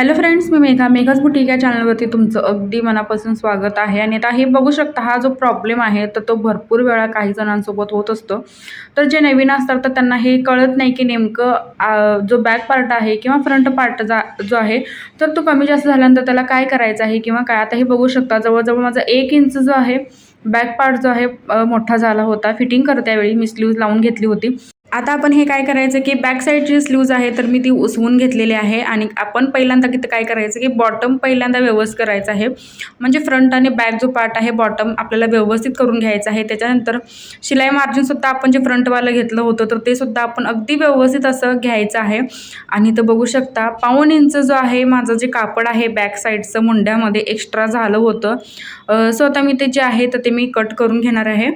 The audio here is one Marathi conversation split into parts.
हॅलो फ्रेंड्स मी मेघा. मेघाच बुटीक या चॅनलवरती तुमचं अगदी मनापासून स्वागत आहे. आणि आता हे बघू शकता हा जो प्रॉब्लेम आहे तर तो भरपूर वेळा काही जणांसोबत होत असतो. तर जे नवीन असतात तर त्यांना हे कळत नाही की नेमकं जो बॅक पार्ट आहे किंवा फ्रंट पार्ट जा जो आहे तर तो कमी जास्त झाल्यानंतर त्याला काय करायचं आहे किंवा काय? आता हे बघू शकता जवळजवळ माझा एक इंच जो आहे बॅक पार्ट जो आहे मोठा झाला होता. फिटिंग करत्यावेळी मी स्लीव्ज लावून घेतली होती. आता आपण हे काय करायचं की बॅक साईडची स्लूज आहे तर मी ती उसवून घेतलेली आहे आणि आपण पहिल्यांदा तिथं काय करायचं की बॉटम पहिल्यांदा व्यवस्थित करायचं आहे. म्हणजे फ्रंट आणि बॅक जो पार्ट आहे बॉटम आपल्याला व्यवस्थित करून घ्यायचा आहे. त्याच्यानंतर शिलाई मार्जिनसुद्धा आपण जे फ्रंटवालं घेतलं होतं तर ते सुद्धा आपण अगदी व्यवस्थित असं घ्यायचं आहे. आणि तर बघू शकता पाऊन इंच जो आहे माझं जे कापड आहे बॅक साईडचं मुंड्यामध्ये एक्स्ट्रा झालं होतं. सो आता मी ते जे आहे तर ते मी कट करून घेणार आहे.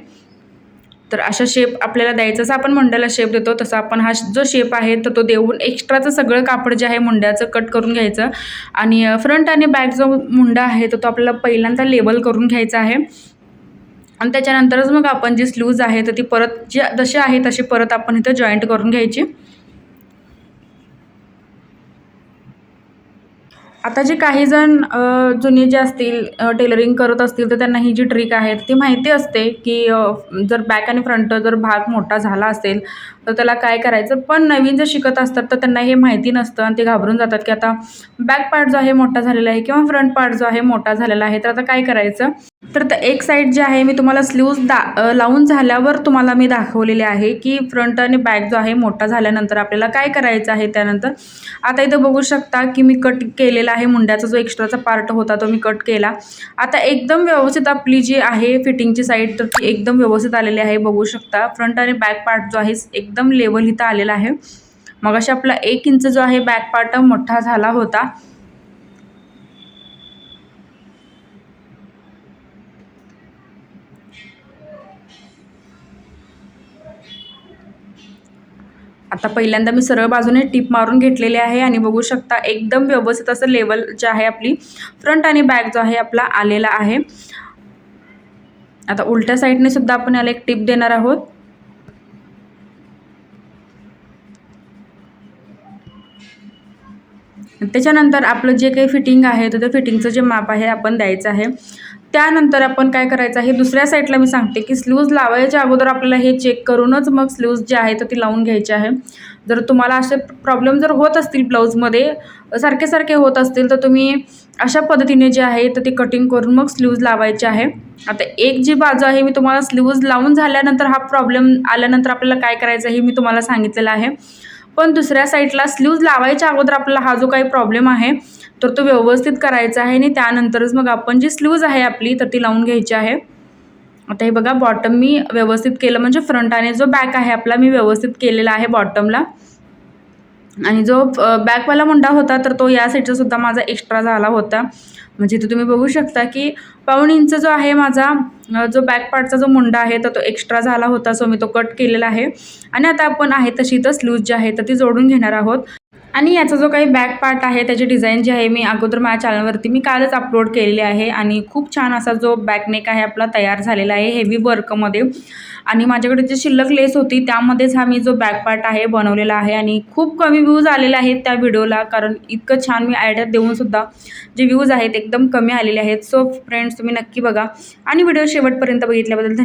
तर अशा शेप आपल्याला द्यायचा. जसं आपण मुंड्याला शेप देतो तसा आपण हा जो शेप आहे तर तो देऊन एक्स्ट्राचं सगळं कापड जे आहे मुंड्याचं कट करून घ्यायचं. आणि फ्रंट आणि बॅक जो मुंडा आहे तर तो आपल्याला पहिल्यांदा लेबल करून घ्यायचा आहे. आणि त्याच्यानंतरच मग आपण जी स्लूज आहे तर ती परत जी जशी आहे तशी परत आपण इथं जॉईंट करून घ्यायची. आता जे काही जण जुने जे असतील टेलरिंग करत असतील तर त्यांना ही जी ट्रिक आहे ती माहिती असते की जर बॅक आणि फ्रंट जर भाग मोठा झाला असेल तर त्याला काय करायचं? पण नवीन जर शिकत असतात तर त्यांना हे माहिती नसतं आणि ते घाबरून जातात की आता बॅक पार्ट जो आहे मोठा झालेला आहे किंवा फ्रंट पार्ट जो आहे मोठा झालेला आहे तर आता काय करायचं? तर एक साईड जे आहे मी तुम्हाला स्लीव्ज दा लावून झाल्यावर तुम्हाला मी दाखवलेले आहे की फ्रंट आणि बॅक जो आहे मोठा झाल्यानंतर आपल्याला काय करायचं आहे त्यानंतर. आता इथं बघू शकता की मी कट केलेला आहे मुंड्याचा जो एक्स्ट्राचा पार्ट होता तो मी कट केला. आता एकदम व्यवस्थित आपली जी आहे फिटिंगची साईड तर ती एकदम व्यवस्थित आलेली आहे. बघू शकता फ्रंट आणि बॅक पार्ट जो आहे एकदम लेवल इथं आलेला आहे. मग अशा आपला एक इंच जो आहे बॅक पार्ट मोठा झाला होता. आता पहिल्यांदा मी सरळ बाजूने टिप मारून घेतलेली आहे आणि बघू शकता एकदम व्यवस्थित असं लेवल जे आहे आपली फ्रंट आणि बॅक जो आहे आपला आलेला आहे. आता उलट्या साईडने सुद्धा आपण याला एक टिप देणार आहोत. त्याच्यानंतर आपलं जे काही फिटिंग आहे तर त्या फिटिंगचं जे माप आहे आपण द्यायचं आहे. त्यानंतर आपण काय करायचं आहे? दुसऱ्या साईडला मी सांगते की स्लीव्ज लावायच्या अगोदर आपल्याला हे चेक करूनच मग स्लीव्ज जे आहे तर ती लावून घ्यायची आहे. जर तुम्हाला असे प्रॉब्लेम जर होत असतील ब्लाऊजमध्ये सारखे सारखे होत असतील तर तुम्ही अशा पद्धतीने जे आहे तर ते कटिंग करून मग स्लीव्ज लावायचे आहे. आता एक जी बाजू आहे मी तुम्हाला स्लीव्ज लावून झाल्यानंतर हा प्रॉब्लेम आल्यानंतर आपल्याला काय करायचं हे मी तुम्हाला सांगितलेलं आहे. पण दुसऱ्या साईडला स्लीव्ज लावायच्या अगोदर आपला हा जो काही प्रॉब्लेम आहे तर तो व्यवस्थित करायचा आहे आणि त्यानंतरच मग आपण जी स्लीव्ज आहे आपली तर ती लावून घ्यायची आहे. आता हे बघा बॉटम मी व्यवस्थित केलं म्हणजे फ्रंट आणि जो बॅक आहे आपला मी व्यवस्थित केलेला आहे बॉटमला आणि जो बॅकवाला मुंडा होता तर तो या साईडचा सुद्धा माझा एक्स्ट्रा झाला होता. म्हणजे इथे तुम्ही बघू शकता की पाऊण इंच जो आहे माझा जो बॅक पार्टचा जो मुंडा आहे तर तो एक्स्ट्रा झाला होता सो मी तो कट केलेला आहे. आणि आता आपण आहे तशी तर स्लूज जी आहे तर ती जोडून घेणार आहोत. आणि याचा जो काही बॅक पार्ट आहे त्याची डिझाईन जी आहे मी अगोदर माझ्या चॅनलवरती मी कालच अपलोड केलेली आहे आणि खूप छान असा जो बॅकनेक आहे आपला तयार झालेला आहे हेवी वर्कमध्ये आणि माझ्याकडे जी शिल्लक लेस होती त्यामध्येच हा मी जो बॅक पार्ट आहे बनवलेला आहे. आणि खूप कमी व्ह्यूज आलेले आहेत त्या व्हिडिओला कारण इतकं छान मी आयडिया देऊनसुद्धा जे व्ह्यूज आहेत एकदम कमी आलेले आहेत. सो फ्रेंड्स तुम्ही नक्की बघा. आणि व्हिडिओ शेवटपर्यंत बघितल्याबद्दल धन्यवाद.